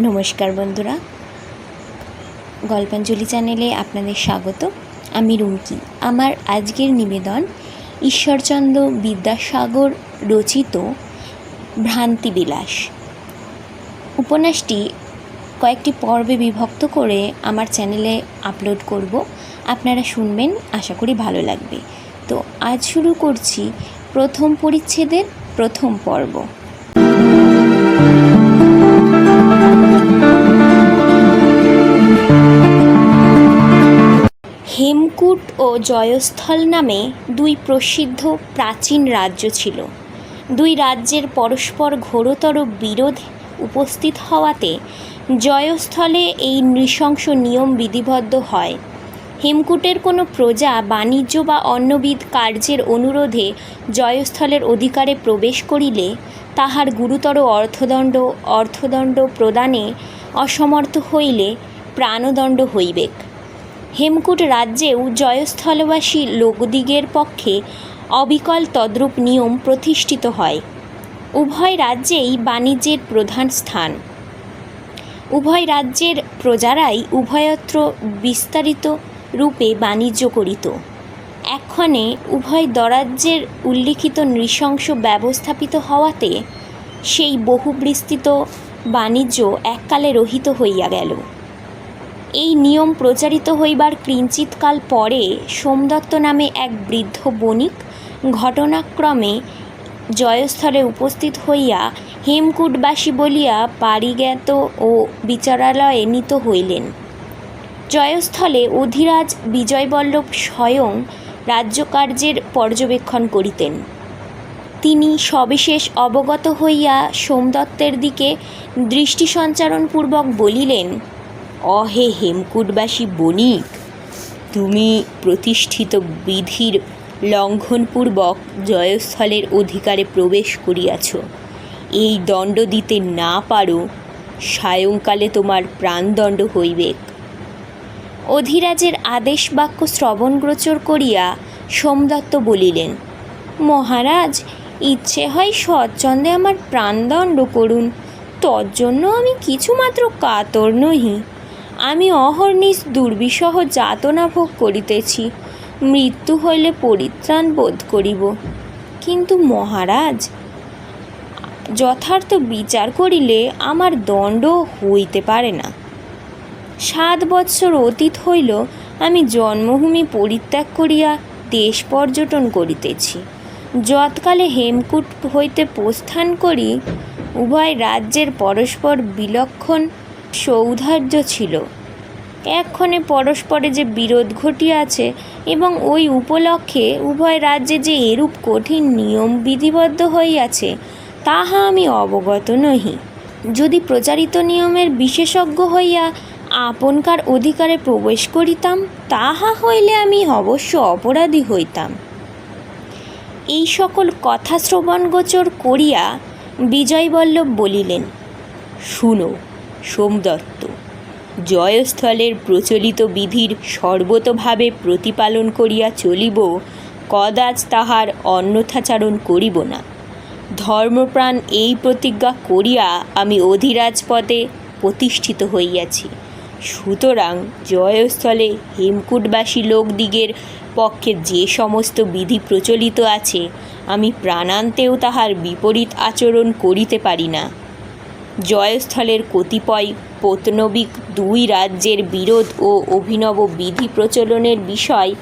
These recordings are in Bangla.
নমস্কার বন্ধুরা। গল্পাঞ্জলি চ্যানেলে আপনাদের স্বাগত। আমি রুমকি। আমার আজকের নিবেদন ঈশ্বরচন্দ্র বিদ্যাসাগর রচিত ভ্রান্তিবিলাস। উপন্যাসটি কয়েকটি পর্বে বিভক্ত করে আমার চ্যানেলে আপলোড করব। আপনারা শুনবেন, আশা করি ভালো লাগবে। তো আজ শুরু করছি প্রথম পরিচ্ছেদের প্রথম পর্ব। হেমকূট ও জয়স্থল নামে দুই প্রসিদ্ধ প্রাচীন রাজ্য ছিল। দুই রাজ্যের পরস্পর ঘোরতর বিরোধ উপস্থিত হওয়াতে জয়স্থলে এই নৃশংস নিয়ম বিধিবদ্ধ হয়। হেমকূটের কোনো প্রজা, বাণিজ্য বা অন্যবিধ কার্যের অনুরোধে জয়স্থলের অধিকারে প্রবেশ করিলে তাহার গুরুতর অর্থদণ্ড অর্থদণ্ড প্রদানে অসমর্থ হইলে প্রাণদণ্ড হইবেক। হেমকূট রাজ্যেও জয়স্থলবাসী লোকদিগের পক্ষে অবিকল তদ্রূপ নিয়ম প্রতিষ্ঠিত হয়। উভয় রাজ্যেই বাণিজ্যের প্রধান স্থান। উভয় রাজ্যের প্রজারাই উভয়ত্র বিস্তারিত রূপে বাণিজ্য করিত। এক্ষণে উভয় দরাজ্যের উল্লিখিত নৃশংস ব্যবস্থাপিত হওয়াতে সেই বহু বিস্তৃত বাণিজ্য এককালে রহিত হইয়া গেল। এই নিয়ম প্রচারিত হইবার কিঞ্চিৎকাল পরে সোমদত্ত নামে এক বৃদ্ধ বণিক ঘটনাক্রমে জয়স্থলে উপস্থিত হইয়া হেমকূটবাসী বলিয়া পারিজ্ঞাত ও বিচারালয়ে নীত হইলেন। জয়স্থলে অধিরাজ বিজয়বল্লভ স্বয়ং রাজ্যকার্যের পর্যবেক্ষণ করিতেন। তিনি সবিশেষ অবগত হইয়া সোমদত্তের দিকে দৃষ্টি সঞ্চারণপূর্বক বলিলেন অহে হেমকূটবাসী বণিক, তুমি প্রতিষ্ঠিত বিধির লঙ্ঘনপূর্বক জয়স্থলের অধিকারে প্রবেশ করিয়াছ। এই দণ্ড দিতে না পারো, সায়ংকালে তোমার প্রাণদণ্ড হইবেক অধিরাজের আদেশ বাক্য শ্রবণগ্রচর করিয়া সোমদত্ত বলিলেন, মহারাজ, ইচ্ছে হয় সচ্ছন্দে আমার প্রাণদণ্ড করুন, তজ্জন্য আমি কিছুমাত্র কাতর নহি। আমি অহর্নিশ দুর্বিষহ যাতনা ভোগ করিতেছি। মৃত্যু হইলে পরিত্রাণ বোধ করিব। কিন্তু মহারাজ, যথার্থ বিচার করিলে আমার দণ্ড হইতে পারে না। সাত বৎসর অতীত হইল, আমি জন্মভূমি পরিত্যাগ করিয়া দেশ পর্যটন করিতেছি। যৎকালে হেমকূট হইতে প্রস্থান করি, উভয় রাজ্যের পরস্পর বিলক্ষণ সৌধার্য ছিল। এক্ষণে পরস্পরে যে বিরোধ ঘটিয়াছে এবং ওই উপলক্ষে উভয় রাজ্যে যে এরূপ কঠিন নিয়ম বিধিবদ্ধ হইয়াছে, তাহা আমি অবগত নহি। যদি প্রচারিত নিয়মের বিশেষজ্ঞ হইয়া আপনকার অধিকারে প্রবেশ করিতাম, তাহা হইলে আমি অবশ্য অপরাধী হইতাম। এই সকল কথা শ্রবণগোচর করিয়া বিজয়বল্লভ বলিলেন, শুনো সোমদত্ত জয়স্থলের প্রচলিত বিধির সর্বতভাবে প্রতিপালন করিয়া চলিব, কদাচ তাহার অন্যথাচারণ করিব না। ধর্মপ্রাণ এই প্রতিজ্ঞা করিয়া আমি অধিরাজ পদে প্রতিষ্ঠিত হইয়াছি। সুতরাং জয়স্থলে হেমকূটবাসী লোকদিগের পক্ষে যে সমস্ত বিধি প্রচলিত আছে, আমি প্রাণান্তেও তাহার বিপরীত আচরণ করিতে পারি না। জয়স্থলের কতিপয় পৌতনবিক দুই রাজ্যের বিরোধ ও অভিনব বিধি প্রচলনের বিষয়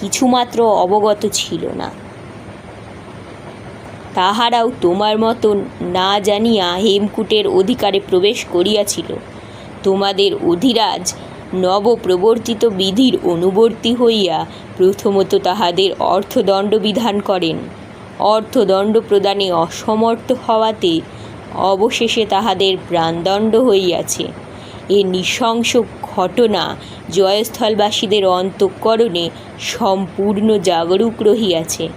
কিছুমাত্র অবগত ছিল না। তাহারাও তোমার মতন না জানিয়া হেমকূটের অধিকারে প্রবেশ করিয়াছিল। তোমাদের অধিরাজ নবপ্রবর্তিত বিধির অনুবর্তী হইয়া প্রথমত তাহাদের অর্থদণ্ড বিধান করেন। অর্থদণ্ড প্রদানে অসমর্থ হওয়াতে অবশেষে তাহাদের প্রাণদণ্ড হইয়াছে। এ নৃশংস ঘটনা জয়স্থলবাসীদের অন্তঃকরণে সম্পূর্ণ জাগরুক রহিয়াছে।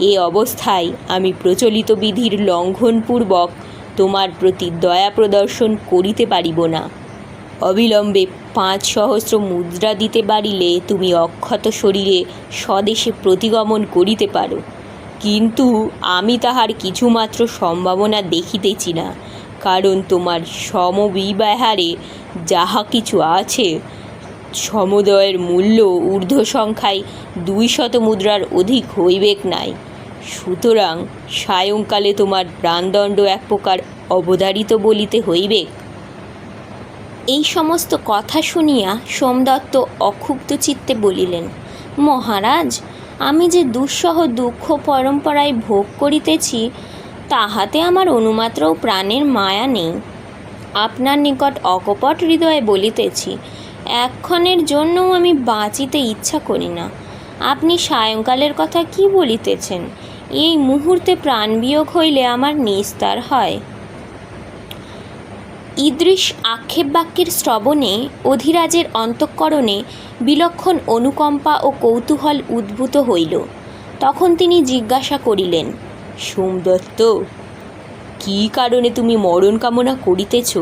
এ অবস্থায় আমি প্রচলিত বিধির লঙ্ঘনপূর্বক তোমার প্রতি দয়া প্রদর্শন করিতে পারিব না। অবিলম্বে পাঁচ সহস্র মুদ্রা দিতে পারিলে তুমি অক্ষত শরীরে স্বদেশে প্রতিগমন করিতে পারো। কিন্তু আমি তাহার কিছুমাত্র সম্ভাবনা দেখিতেছি না, কারণ তোমার সমবিবাহারে যাহা কিছু আছে, সমুদয়ের মূল্য ঊর্ধ্ব সংখ্যায় দুই শত মুদ্রার অধিক হইবেক নাই। সুতরাং সায়ংকালে তোমার প্রাণদণ্ড এক প্রকার অবধারিত বলিতে হইবেক। এই সমস্ত কথা শুনিয়া সোমদত্ত অক্ষুব্ধ চিত্তে বলিলেন, মহারাজ আমি যে দুঃসহ দুঃখ পরম্পরায় ভোগ করিতেছি, তাহাতে আমার অনুমাত্রও প্রাণের মায়া নেই। আপনার নিকট অকপট হৃদয়ে বলিতেছি এক্ষণের জন্যও আমি বাঁচিতে ইচ্ছা করি না। আপনি সায়ংকালের কথা কি বলিতেছেন? এই মুহূর্তে প্রাণবিয়োগ হইলে আমার নিস্তার হয়। ঈদৃশ আক্ষেপ বাক্যের শ্রবণে, অধিরাজের অন্তঃকরণে বিলক্ষণ অনুকম্পা ও কৌতূহল উদ্ভূত হইল। তখন তিনি জিজ্ঞাসা করিলেন সোমদত্ত কি কারণে তুমি মরণ কামনা করিতেছ?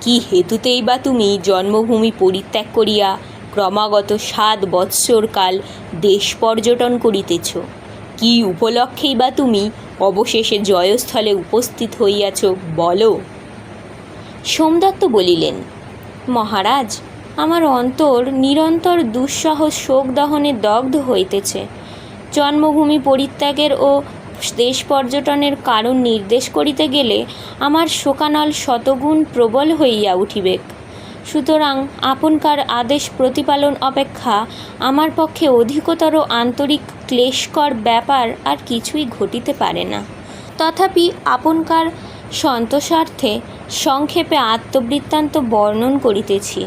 কি হেতুতেই বা তুমি জন্মভূমি পরিত্যাগ করিয়া ক্রমাগত সাত বৎসর কাল দেশ পর্যটন করিতেছ? কি উপলক্ষেই বা তুমি অবশেষে জয়স্থলে উপস্থিত হইয়াছ বলো? সোমদত্ত বলিলেন, মহারাজ, আমার অন্তর নিরন্তর দুঃসহ শোক দহনে দগ্ধ হইতেছে। জন্মভূমি পরিত্যাগের ও দেশ পর্যটনের কারণ নির্দেশ করিতে গেলে আমার শোকানল শতগুণ প্রবল হইয়া উঠিবেক। সুতরাং আপনকার আদেশ প্রতিপালন অপেক্ষা আমার পক্ষে অধিকতর আন্তরিক ক্লেশকর ব্যাপার আর কিছুই ঘটিতে পারে না। তথাপি আপনকার সন্তোষার্থে সংক্ষেপে আত্মবৃত্তান্ত বর্ণন করিতেছি।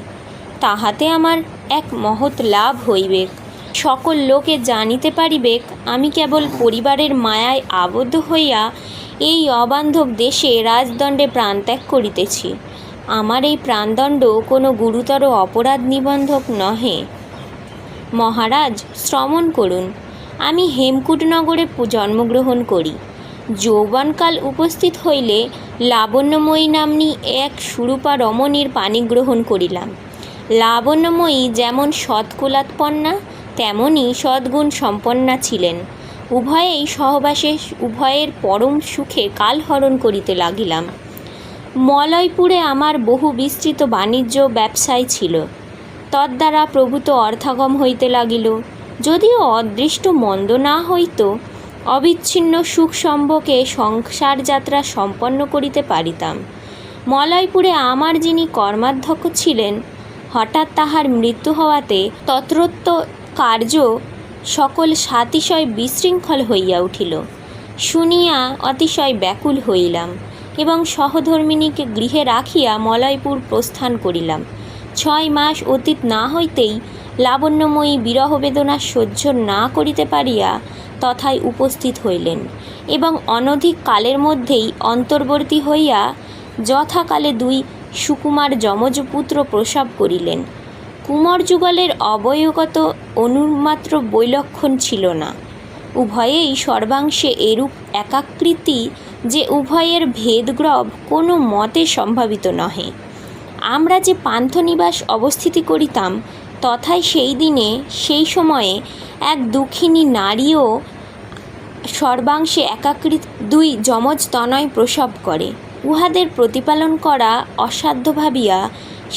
তাহাতে আমার এক মহৎ লাভ হইবেক সকল লোকে জানিতে পারিবেক, আমি কেবল পরিবারের মায়ায় আবদ্ধ হইয়া এই অবান্ধব দেশে রাজদণ্ডে প্রাণত্যাগ করিতেছি। আমার এই প্রাণদণ্ড কোনো গুরুতর অপরাধ নিবন্ধক নহে। মহারাজ, শ্রমণ করুন। আমি হেমকূটনগরে জন্মগ্রহণ করি। যৌবনকাল উপস্থিত হইলে লাবণ্যময়ী নাম্নী এক সুরূপা রমণীর পানি গ্রহণ করিলাম। লাবণ্যময়ী যেমন সৎকুলাৎপন্না তেমনই সদ্গুণ সম্পন্না ছিলেন। উভয়েই সহবাসে উভয়ের পরম সুখে কালহরণ করিতে লাগিলাম। মলয়পুরে আমার বহু বিস্তৃত বাণিজ্য ব্যবসায় ছিল। তদ্বারা প্রভূত অর্থাগম হইতে লাগিল। যদিও অদৃষ্ট মন্দ না হইত অবিচ্ছিন্ন সুখ সম্ভোগে সংসার যাত্রা সম্পন্ন করিতে পারিতাম। মলয়পুরে আমার যিনি কর্মাধ্যক্ষ ছিলেন, হঠাৎ তাহার মৃত্যু হওয়াতে তত্রত্ব কার্য সকল সাতিশয় বিশৃঙ্খল হইয়া উঠিল। শুনিয়া অতিশয় ব্যাকুল হইলাম এবং সহধর্মিণীকে গৃহে রাখিয়া মলয়পুর প্রস্থান করিলাম। ছয় মাস অতীত না হইতেই লাবণ্যময়ী বিরহ বেদনা সহ্য না করিতে পারিয়া তথায় উপস্থিত হইলেন এবং অনধিক কালের মধ্যেই অন্তর্বর্তী হইয়া যথাকালে দুই সুকুমার যমজ পুত্র প্রসব করিলেন। কুমার যুগলের অবয়গত অনুমাত্র বৈলক্ষণ ছিল না। উভয়েই সর্বাংশে এরূপ একাকৃতি যে উভয়ের ভেদগ্রব কোনো মতে সম্ভাবিত নহে। আমরা যে পান্থনিবাস অবস্থিতি করিতাম তথায় সেই দিনে, সেই সময়ে এক দুঃখিনী নারীও সর্বাংশে একাকৃত দুই যমজ তনয় প্রসব করে। উহাদের প্রতিপালন করা অসাধ্য ভাবিয়া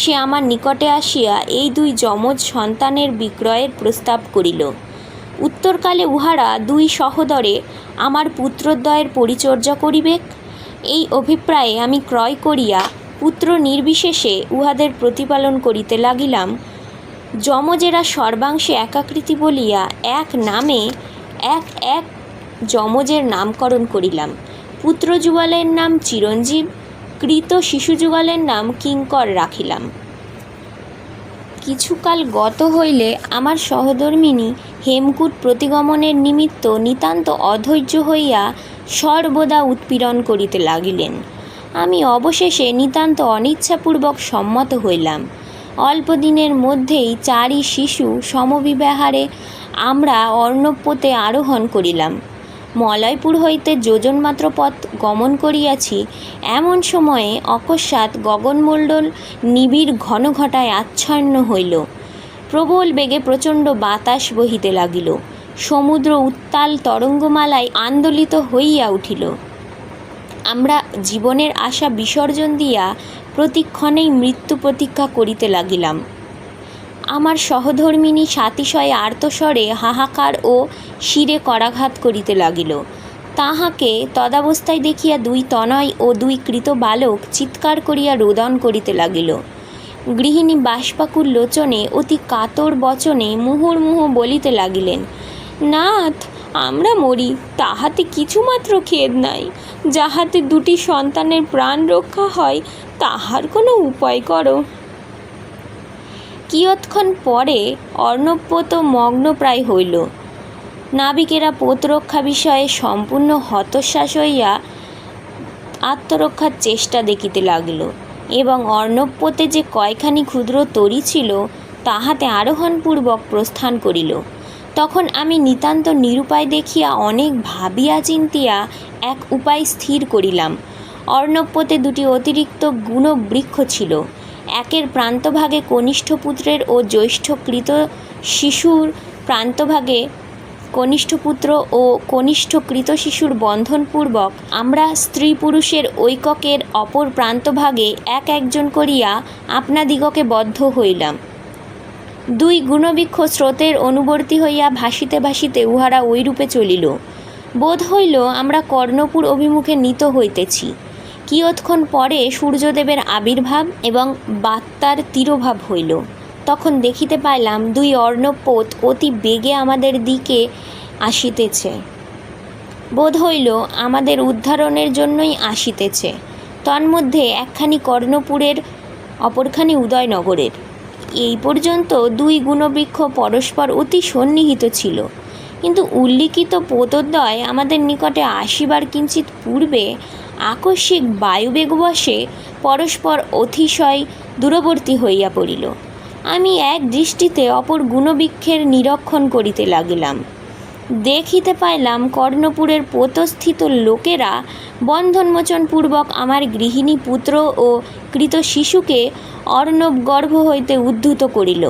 সে আমার নিকটে আসিয়া এই দুই যমজ সন্তানের বিক্রয়ের প্রস্তাব করিল। উত্তরকালে উহারা দুই সহোদরে আমার পুত্রদ্বয়ের পরিচর্যা করিবেক? এই অভিপ্রায়ে আমি ক্রয় করিয়া পুত্র নির্বিশেষে উহাদের প্রতিপালন করিতে লাগিলাম। যমজেরা সর্বাংশে একাকৃতি বলিয়া এক নামে, এক এক যমজের নামকরণ করিলাম। পুত্র যুগলের নাম চিরঞ্জীব, কৃত শিশু যুগলের নাম কিঙ্কর রাখিলাম। কিছুকাল গত হইলে আমার সহধর্মিণী হেমকূট প্রতিগমনের নিমিত্ত নিতান্ত অধৈর্য হইয়া সর্বদা উৎপীড়ন করিতে লাগিলেন। আমি অবশেষে নিতান্ত অনিচ্ছাপূর্বক সম্মত হইলাম। অল্প দিনের মধ্যেই চারি শিশু সমবিবাহারে আমরা অর্ণবপোতে আরোহণ করিলাম। মলয়পুর হইতে যোজনমাত্র পথ গমন করিয়াছি, এমন সময়ে অকস্মাৎ গগনমণ্ডল নিবিড় ঘন ঘটায় আচ্ছন্ন হইল। প্রবল বেগে প্রচণ্ড বাতাস বহিতে লাগিল। সমুদ্র উত্তাল তরঙ্গমালায় আন্দোলিত হইয়া উঠিল। আমরা জীবনের আশা বিসর্জন দিয়া প্রতিক্ষণেই মৃত্যু প্রতীক্ষা করিতে লাগিলাম। আমার সহধর্মিনী সাতিশয়ে আর্তস্বরে হাহাকার ও শিরে করাঘাত করিতে লাগিল। তাহাকে তদাবস্থায় দেখিয়া দুই তনয় ও দুই কৃত বালক চিৎকার করিয়া রোদন করিতে লাগিল। গৃহিণী বাষ্পাকুর লোচনে অতি কাতর বচনে মুহুর্মুহু বলিতে লাগিলেন, নাথ, আমরা মরি, তাহাতে কিছুমাত্র খেদ নাই। যাহাতে দুটি সন্তানের প্রাণ রক্ষা হয় তাহার কোনো উপায় করো। কিয়ৎক্ষণ পরে অর্ণবপোত মগ্নপ্রায় হইল। নাবিকেরা পোতরক্ষা বিষয়ে সম্পূর্ণ হতশ্বাস হইয়া আত্মরক্ষার চেষ্টা দেখিতে লাগিল এবং অর্ণবপোতে যে কয়খানি ক্ষুদ্র তরী ছিল, তাহাতে আরোহণপূর্বক প্রস্থান করিল। তখন আমি নিতান্ত নিরুপায় দেখিয়া অনেক ভাবিয়া চিন্তিয়া এক উপায় স্থির করিলাম। অর্ণবপোতে দুটি অতিরিক্ত গুণবৃক্ষ ছিল। একের প্রান্তভাগে কনিষ্ঠ পুত্রের ও জ্যৈষ্ঠকৃত শিশুর প্রান্তভাগে কনিষ্ঠ পুত্র ও কনিষ্ঠকৃত শিশুর বন্ধনপূর্বক আমরা স্ত্রী পুরুষের ঐককের অপর প্রান্তভাগে এক একজন করিয়া আপনাদিগকে বদ্ধ হইলাম। দুই গুণবৃক্ষ স্রোতের অনুবর্তী হইয়া ভাসিতে ভাসিতে উহারা ওইরূপে চলিল। বোধ হইল আমরা কর্ণপুর অভিমুখে নীত হইতেছি। কিয়ৎক্ষণ পরে সূর্যদেবের আবির্ভাব এবং বাত্তার তিরোভাব হইল। তখন দেখিতে পাইলাম দুই অর্ণপোত অতি বেগে আমাদের দিকে আসিতেছে। বোধ হইল আমাদের উদ্ধারণের জন্যই আসিতেছে। তন্মধ্যে একখানি কর্ণপুরের, অপরখানি উদয়নগরের। এই পর্যন্ত দুই গুণবৃক্ষ পরস্পর অতি সন্নিহিত ছিল। কিন্তু উল্লিখিত পোতদ্বয় আমাদের নিকটে আসিবার কিঞ্চিত পূর্বে আকস্মিক বায়ুবেগবশে পরস্পর অতিশয় দূরবর্তী হইয়া পড়িল। আমি এক দৃষ্টিতে অপর গুণবৃক্ষের নিরীক্ষণ করিতে লাগিলাম। দেখিতে পাইলাম কর্ণপুরের পোতস্থিত লোকেরা বন্ধনমোচনপূর্বক আমার গৃহিণী পুত্র ও কৃত শিশুকে অর্ণব গর্ভ হইতে উদ্ধূত করিল।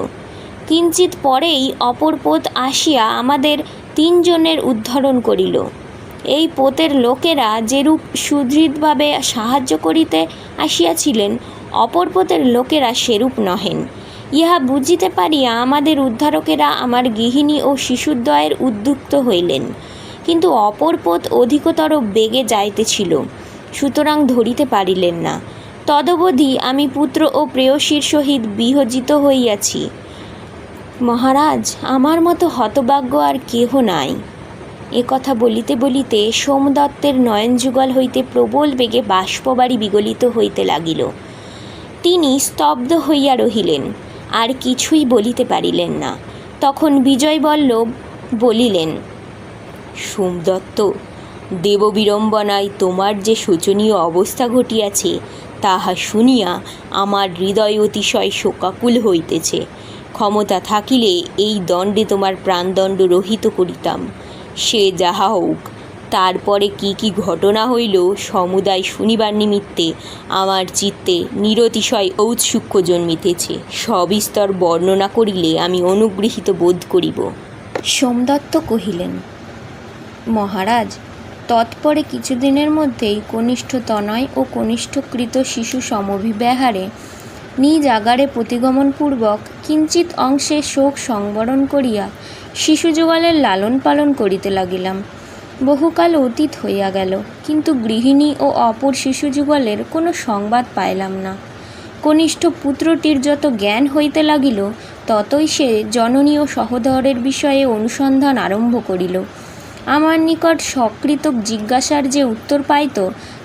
কিঞ্চিত পরেই অপর পোত আসিয়া আমাদের তিনজনের উদ্ধরণ করিল। এই পোতের লোকেরা যেরূপ সুদৃঢ়ভাবে সাহায্য করিতে আসিয়াছিলেন, অপর পোতের লোকেরা সেরূপ নহেন। ইহা বুঝিতে পারিয়া আমাদের উদ্ধারকেরা আমার গৃহিণী ও শিশুদ্বয়ের উদ্যুক্ত হইলেন। কিন্তু অপর পোত অধিকতর বেগে যাইতেছিল, সুতরাং ধরিতে পারিলেন না। তদবধি আমি পুত্র ও প্রেয়সীর সহিত বিহজিত হইয়াছি। মহারাজ, আমার মতো হতভাগ্য আর কেহ নাই। এ কথা বলিতে বলিতে সোমদত্তের নয়নযুগল হইতে প্রবল বেগে বাষ্পবাড়ি বিগলিত হইতে লাগিল। তিনি স্তব্ধ হইয়া রহিলেন, আর কিছুই বলিতে পারিলেন না। তখন বিজয়বল্লভ বলিলেন, সোমদত্ত, দেববিড়ম্বনায় তোমার যে শোচনীয় অবস্থা ঘটিয়াছে, তাহা শুনিয়া আমার হৃদয় অতিশয় শোকাকুল হইতেছে। ক্ষমতা থাকিলে এই দণ্ডে তোমার প্রাণদণ্ড রহিত করিতাম। সে যাহা হোক। তারপরে কি কি ঘটনা হইল সমুদায় শুনিবার নিমিত্তে আমার চিত্তে নিরতিশয় ঔৎসুক্য জন্মিতেছে। সবিস্তর বর্ণনা করিলে আমি অনুগৃহীত বোধ করিব। সোমদত্ত কহিলেন, মহারাজ, তৎপরে কিছুদিনের মধ্যেই কনিষ্ঠ তনয় ও কনিষ্ঠকৃত শিশু সমভিব্যাহারে নিজ আগারে প্রতিগমনপূর্বক কিঞ্চিত অংশে শোক সংবরণ করিয়া শিশু যুগলের লালন পালন করিতে লাগিলাম। বহুকাল অতীত হইয়া গেল, কিন্তু গৃহিণী ও অপর শিশু যুগলের কোনো সংবাদ পাইলাম না। কনিষ্ঠ পুত্রটির যত জ্ঞান হইতে লাগিল, ততই সে জননী ও সহোদরের বিষয়ে অনুসন্ধান আরম্ভ করিল। আমার নিকট সকৃতক জিজ্ঞাসার যে উত্তর পাইত,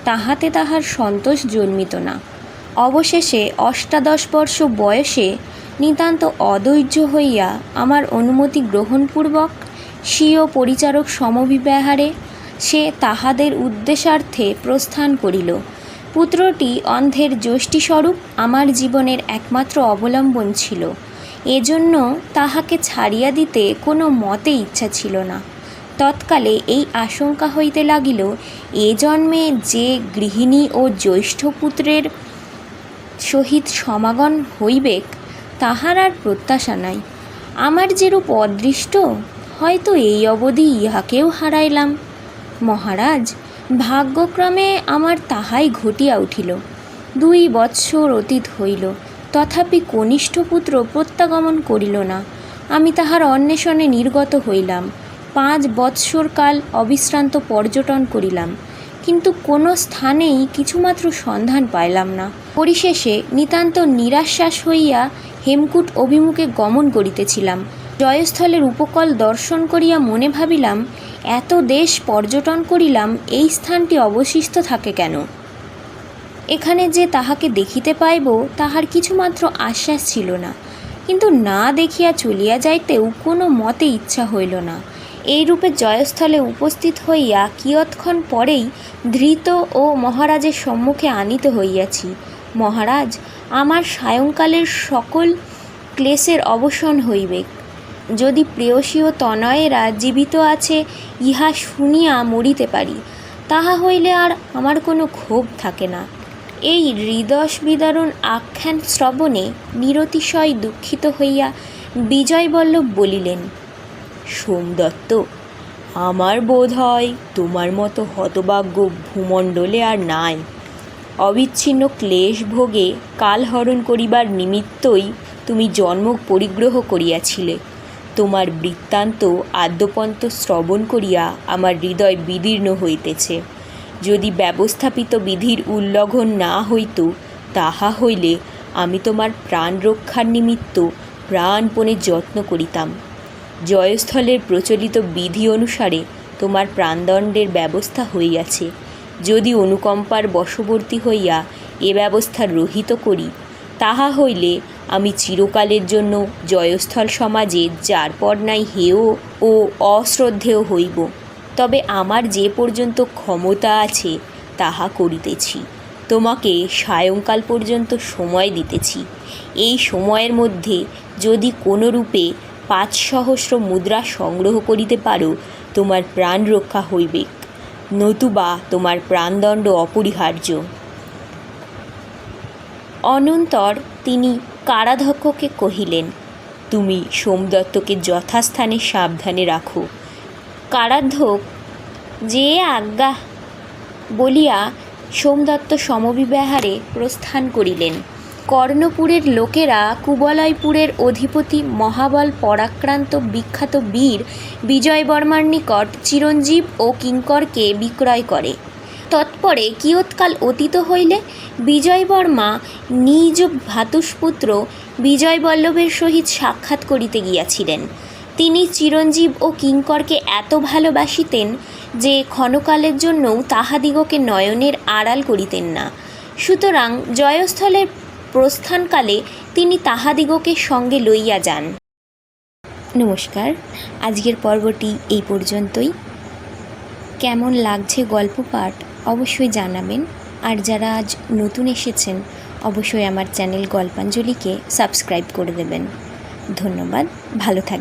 তাহাতে তাহার সন্তোষ জন্মিত না। অবশেষে অষ্টাদশ বর্ষ বয়সে নিতান্ত অধৈর্য হইয়া আমার অনুমতি গ্রহণপূর্বক স্বীয় পরিচারক সমবিব্যাহারে সে তাহাদের উদ্দেশার্থে প্রস্থান করিল। পুত্রটি অন্ধের যষ্টিস্বরূপ আমার জীবনের একমাত্র অবলম্বন ছিল। এজন্য তাহাকে ছাড়িয়া দিতে কোনো মতে ইচ্ছা ছিল না। তৎকালে এই আশঙ্কা হইতে লাগিল, এ জন্মে যে গৃহিণী ও জ্যৈষ্ঠ পুত্রের সহিত সমাগম হইবেক তাহার আর প্রত্যাশা নাই। আমার যেরূপ অদৃষ্ট, হয়তো এই অবধি ইহাকেও হারাইলাম। মহারাজ, ভাগ্যক্রমে আমার তাহাই ঘটিয়া উঠিল। দুই বৎসর অতীত হইল, তথাপি কনিষ্ঠ পুত্র প্রত্যাগমন করিল না। আমি তাহার অন্বেষণে নির্গত হইলাম, পাঁচ বৎসর কাল অবিশ্রান্ত পর্যটন করিলাম। কিন্তু কোনো স্থানেই কিছুমাত্র সন্ধান পাইলাম না। পরিশেষে নিতান্ত নিরাশ্বাস হইয়া হেমকূট অভিমুখে গমন করিতেছিলাম। জয়স্থলের উপকল দর্শন করিয়া মনে ভাবিলাম, এত দেশ পর্যটন করিলাম, এই স্থানটি অবশিষ্ট থাকে কেন? এখানে যে তাহাকে দেখিতে পাইব, তাহার কিছুমাত্র আশ্বাস ছিল না। কিন্তু না দেখিয়া চলিয়া যাইতেও কোনো মতে ইচ্ছা হইল না। এইরূপে জয়স্থলে উপস্থিত হইয়া কিয়ৎক্ষণ পরেই ধৃত ও মহারাজের সম্মুখে আনিতে হইয়াছি। মহারাজ আমার সায়ংকালের সকল ক্লেশের অবসান হইবে। যদি প্রেয়সী ও তনয়েরা জীবিত আছে, ইহা শুনিয়া মরিতে পারি। তাহা হইলে আর আমার কোনো ক্ষোভ থাকে না। এই হৃদয় বিদারণ আখ্যান শ্রবণে নিরতিশয় দুঃখিত হইয়া বিজয়বল্লভ বলিলেন সোমদত্ত আমার বোধ হয় তোমার মতো হতভাগ্য ভূমণ্ডলে আর নাই। অবিচ্ছিন্ন ক্লেশ ভোগে কালহরণ করিবার নিমিত্তই তুমি জন্ম পরিগ্রহ করিয়াছিলে। তোমার বৃত্তান্ত আদ্যপন্ত শ্রবণ করিয়া আমার হৃদয় বিদীর্ণ হইতেছে। যদি ব্যবস্থাপিত বিধির উল্লঙ্ঘন না হইত, তাহা হইলে আমি তোমার প্রাণ রক্ষার নিমিত্ত প্রাণপণে যত্ন করিতাম। জয়স্থলের প্রচলিত বিধি অনুসারে তোমার প্রাণদণ্ডের ব্যবস্থা হইয়াছে। যদি অনুকম্পার বশবর্তী হইয়া এ ব্যবস্থা রহিত করি, তাহা হইলে আমি চিরকালের জন্য জয়স্থল সমাজে যার পর নাই হেয় ও অশ্রদ্ধেয় হইব। তবে আমার যে পর্যন্ত ক্ষমতা আছে, তাহা করিতেছি। তোমাকে সায়ংকাল পর্যন্ত সময় দিতেছি। এই সময়ের মধ্যে যদি কোনো রূপে পাঁচ সহস্র মুদ্রা সংগ্রহ করিতে পারো, তোমার প্রাণ রক্ষা হইবে। নতুবা তোমার প্রাণদণ্ড অপরিহার্য। অনন্তর তিনি কারাধ্যক্ষকে কহিলেন, তুমি সোমদত্তকে যথাস্থানে সাবধানে রাখো। কারাধ্যক্ষ যে আজ্ঞা বলিয়া সোমদত্ত সমবিব্যাহারে প্রস্থান করিলেন কর্ণপুরের লোকেরা কুবলয়পুরের অধিপতি মহাবল পরাক্রান্ত বিখ্যাত বীর বিজয়বর্মার নিকট চিরঞ্জীব ও কিঙ্করকে বিক্রয় করে। তৎপরে কিয়ৎকাল অতীত হইলে বিজয়বর্মা নিজ ভ্রাতুষ্পুত্র বিজয়বল্লভের সহিত সাক্ষাৎ করিতে গিয়াছিলেন। তিনি চিরঞ্জীব ও কিঙ্করকে এত ভালোবাসিতেন যে ক্ষণকালের জন্যও তাহাদিগকে নয়নের আড়াল করিতেন না। সুতরাং জয়স্থলের প্রস্থানকালে তিনি তাহাদিগকে সঙ্গে লইয়া যান। নমস্কার, আজকের পর্বটি এই পর্যন্তই। কেমন লাগছে গল্প পাঠ অবশ্যই জানাবেন। আর যারা আজ নতুন এসেছেন, অবশ্যই আমার চ্যানেল গল্পাঞ্জলিকে সাবস্ক্রাইব করে দেবেন। ধন্যবাদ, ভালো থাকবেন।